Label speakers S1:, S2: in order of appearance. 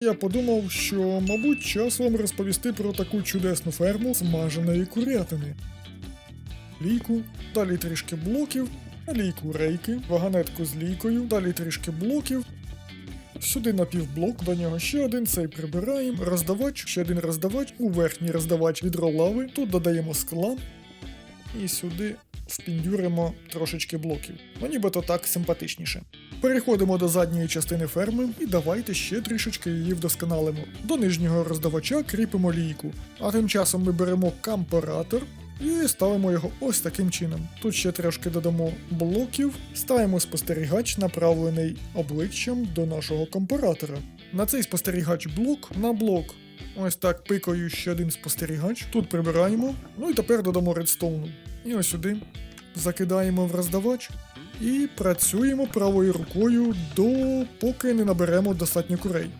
S1: Я подумав, що, мабуть, час вам розповісти про таку чудесну ферму смаженої курятини. Лійку, далі трішки блоків, лійку рейки, вагонетку з лійкою, далі трішки блоків. Сюди напівблок, до нього ще один, цей прибираємо, роздавач, ще один роздавач, у верхній роздавач відро лави, тут додаємо скла і сюди впіндюримо трошечки блоків. Ну нібито так симпатичніше. Переходимо до задньої частини ферми і давайте ще трішечки її вдосконалимо. До нижнього роздавача кріпимо лійку, а тим часом ми беремо кампоратор і ставимо його ось таким чином. Тут ще трошки додамо блоків, ставимо спостерігач, направлений обличчям до нашого компаратора. На цей спостерігач блок на блок. Ось так пикою ще один спостерігач. Тут прибираємо. Ну і тепер додамо редстоуну. І ось сюди закидаємо в роздавач і працюємо правою рукою до поки не наберемо достатньо курей.